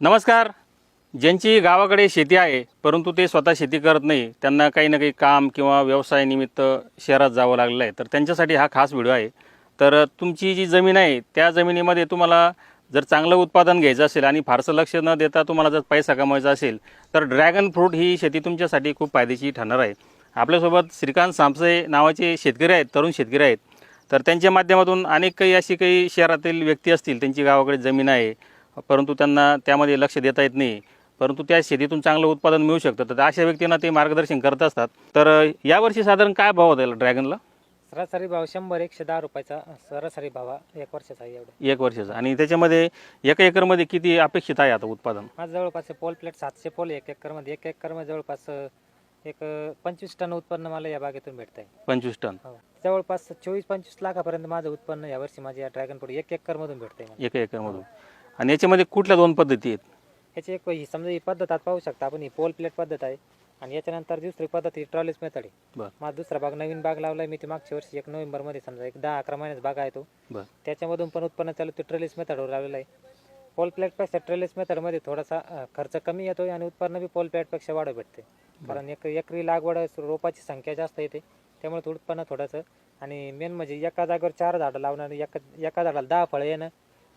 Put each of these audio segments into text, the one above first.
नमस्कार. ज्यांची गावाकडे शेती आहे परंतु ते स्वतः शेती करत नाही त्यांना काही ना काही काम किंवा व्यवसायानिमित्त शहरात जावं लागलेलं आहे. तर त्यांच्यासाठी हा खास व्हिडिओ आहे. तर तुमची जी जमीन आहे त्या जमिनीमध्ये तुम्हाला जर चांगलं उत्पादन घ्यायचं असेल आणि फारसं लक्ष न देता तुम्हाला जर पैसा कमवायचा असेल तर ड्रॅगन फ्रूट ही शेती तुमच्यासाठी खूप फायदेशीर ठरणार आहे. आपल्यासोबत श्रीकांत सामसे नावाचे शेतकरी आहेत तरुण शेतकरी आहेत. तर त्यांच्या माध्यमातून अनेक काही अशी काही शहरातील व्यक्ती असतील त्यांची गावाकडे जमीन आहे परंतु त्यांना त्यामध्ये लक्ष देता येत नाही. परंतु त्या शेतीतून चांगलं उत्पादन मिळू शकतं. तर अशा व्यक्तींना ते मार्गदर्शन करत असतात. तर यावर्षी साधारण काय भाव होता ड्रॅगनला सरासरी भाव शंभर एकशे दहा रुपयाचा. सरासरी भाव एक वर्षाचा आहे एवढं. एक वर्षाचा. आणि त्याच्यामध्ये एका एकरमध्ये किती अपेक्षित आहे आता उत्पादन? माझं जवळपास पोल प्लेट सातशे पोल एक एकरमध्ये. एक एकरमध्ये जवळपास एक पंचवीस टन उत्पन्न मला या बागेतून भेटत आहे पंचवीस टन. हो. जवळपास चोवीस पंचवीस लाखापर्यंत माझं उत्पन्न यावर्षी माझ्या या ड्रॅगन फ्रूट एक एकरमधून भेटतंय मला. एका एकरमधून. आणि याच्यामध्ये कुठल्या दोन पद्धती आहेत? याची एक ही समजा ही पद्धत आज पाहू शकता आपण ही पोल प्लेट पद्धत आहे. आणि याच्यानंतर दुसरी पद्धत ही ट्रॉलीस मेथड आहे. बरं. माझा दुसरा बाग नवीन बाग लावलाय. मी ते मागच्या वर्षी एक नोव्हेंबरमध्ये समजा एक दहा अकरा महिन्याचा बाग आहे तो. बरं. त्याच्यामधून पण उत्पन्न चालू ते ट्रेलिस मेथडवर लावलेलं आहे. पोल प्लेटपेक्षा ट्रेलिस मेथडमध्ये थोडासा अं, खर्च कमी येतो आणि उत्पन्न बी पोल प्लेटपेक्षा वाढ भेटते. कारण एक एकरी लागवड रोपाची संख्या जास्त येते. त्यामुळे थोडं उत्पन्न थोडंसं. आणि मेन म्हणजे एका जागेवर चार झाडं लावणं आणि एका एका झाडाला दहा फळं येणं.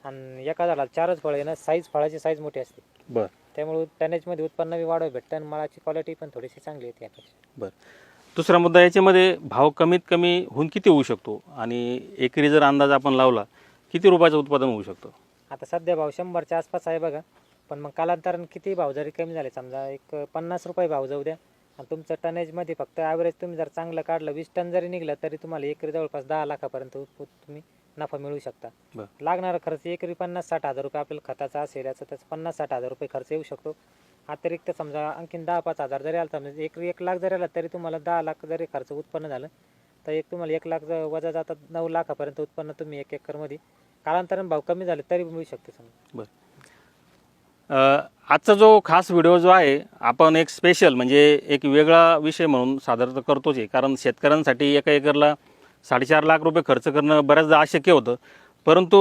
आणि एका झाडाला चारच फळं येणं साईज फळाची साईज मोठी असते. बरं. त्यामुळे टनेजमध्ये उत्पन्न बी वाढव भेटतं आणि माळाची क्वालिटी पण थोडीशी चांगली येते यापेक्षा. बरं. दुसरा मुद्दा याच्यामध्ये भाव कमीत कमी होऊन किती होऊ शकतो? आणि एकरी जर अंदाज आपण लावला किती रुपयाचं उत्पादन होऊ शकतं? आता सध्या भाव शंभरच्या आसपास आहे बघा पण मग कालांतराने किती भाव जरी कमी झाले समजा एक पन्नास रुपये भाव जाऊ द्या आणि तुमचं टनेजमध्ये फक्त ॲव्हरेज तुम्ही जर चांगलं काढलं वीस टन जरी निघलं तरी तुम्हाला एकरी जवळपास दहा लाखापर्यंत तुम्ही. नफा मिळवू शकता. बरं. लागणारा खर्च एकरी पन्नास साठ हजार रुपये आपल्याला खताचा असेल याचा त्याचा पन्नास साठ हजार रुपये खर्च येऊ शकतो. अतिरिक्त समजा आणखीन दहा पाच हजार जरी आला समजा एकरी एक लाख जरी आला तरी तुम्हाला दहा लाख जरी खर्च उत्पन्न झालं तर एक तुम्हाला एक लाख ज- वजा जातात नऊ लाखापर्यंत उत्पन्न तुम्ही एक एकरमध्ये. कालांतराने भाव कमी झाले तरी मिळू शकते समजा. अ, आजचा जो खास व्हिडिओ जो आहे आपण एक स्पेशल म्हणजे एक वेगळा विषय म्हणून सादर तर करतोच आहे. कारण शेतकऱ्यांसाठी एका एकरला साडेचार लाख रुपये खर्च करणं बऱ्याचदा अशक्य होतं. परंतु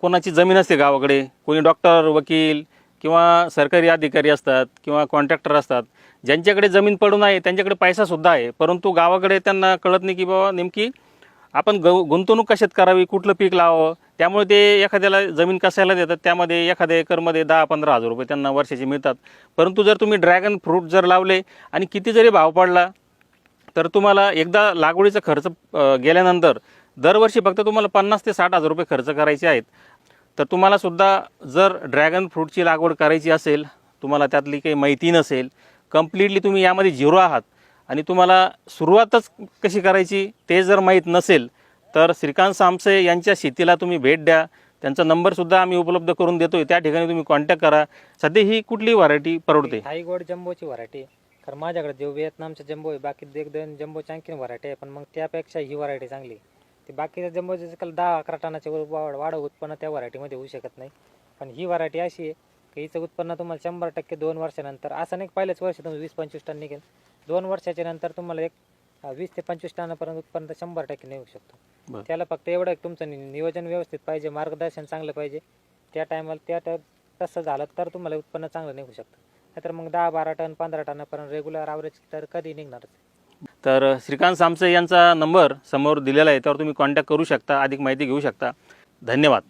कोणाची जमीन असते गावाकडे कोणी डॉक्टर वकील किंवा सरकारी अधिकारी असतात किंवा कॉन्ट्रॅक्टर असतात ज्यांच्याकडे जमीन पडून आहे त्यांच्याकडे पैसासुद्धा आहे. परंतु गावाकडे त्यांना कळत नाही की बाबा नेमकी आपण ग गुंतवणूक कशात करावी कुठलं पीक लावावं? त्यामुळे ते एखाद्याला जमीन कसायला देतात? त्यामध्ये एखाद्या एकरमध्ये दहा पंधरा हजार रुपये त्यांना वर्षाचे मिळतात. परंतु जर तुम्ही ड्रॅगन फ्रूट जर लावले आणि किती जरी भाव पडला तर तुम्हाला एकदा लागवडीचा खर्च गेल्यानंतर दरवर्षी फक्त तुम्हाला पन्नास ते साठ हजार रुपये खर्च करायचे आहेत. तर तुम्हालासुद्धा जर ड्रॅगन फ्रूटची लागवड करायची असेल तुम्हाला त्यातली काही माहिती नसेल कम्प्लिटली तुम्ही यामध्ये झिरो आहात आणि तुम्हाला सुरुवातच कशी करायची ते जर माहीत नसेल तर श्रीकांत सामसे यांच्या शेतीला तुम्ही भेट द्या. त्यांचा नंबरसुद्धा आम्ही उपलब्ध करून देतोय. त्या ठिकाणी तुम्ही कॉन्टॅक्ट करा. सध्या ही कुठली व्हरायटी परवडते? थाई गोड जम्बोची व्हरायटी कारण माझ्याकडे जो व्हिएतनामचा जम्बो आहे बाकी एक दोन जम्बोची आणखीन व्हरायटी आहे पण मग त्यापेक्षा ही व्हरायटी चांगली आहे. ते बाकीच्या जम्बोचे काल दहा अकरा टनाचे वाढ वाढ उत्पन्न त्या व्हरायटीमध्ये होऊ शकत नाही. पण ही व्हरायटी अशी आहे की हिचं उत्पन्न तुम्हाला शंभर टक्के दोन वर्षानंतर असं नाही पहिल्याच वर्षी तुम्ही वीस पंचवीस टन निघेल. दोन वर्षाच्या नंतर तुम्हाला एक वीस ते पंचवीस टनापर्यंत उत्पन्न शंभर टक्के निघू शकतो. त्याला फक्त एवढं तुमचं नियोजन व्यवस्थित पाहिजे मार्गदर्शन चांगलं पाहिजे. त्या टायमाला त्या तसं झालं तर तुम्हाला उत्पन्न चांगलं निघू शकतं. नाहीतर मग दहा बारा टन पंधरा टनापर्यंत रेग्युलर ॲव्हरेज तर कधी निघणारच. तर श्रीकांत सामसे यांचा नंबर समोर दिलेला आहे त्यावर तुम्ही कॉन्टॅक्ट करू शकता अधिक माहिती घेऊ शकता. धन्यवाद.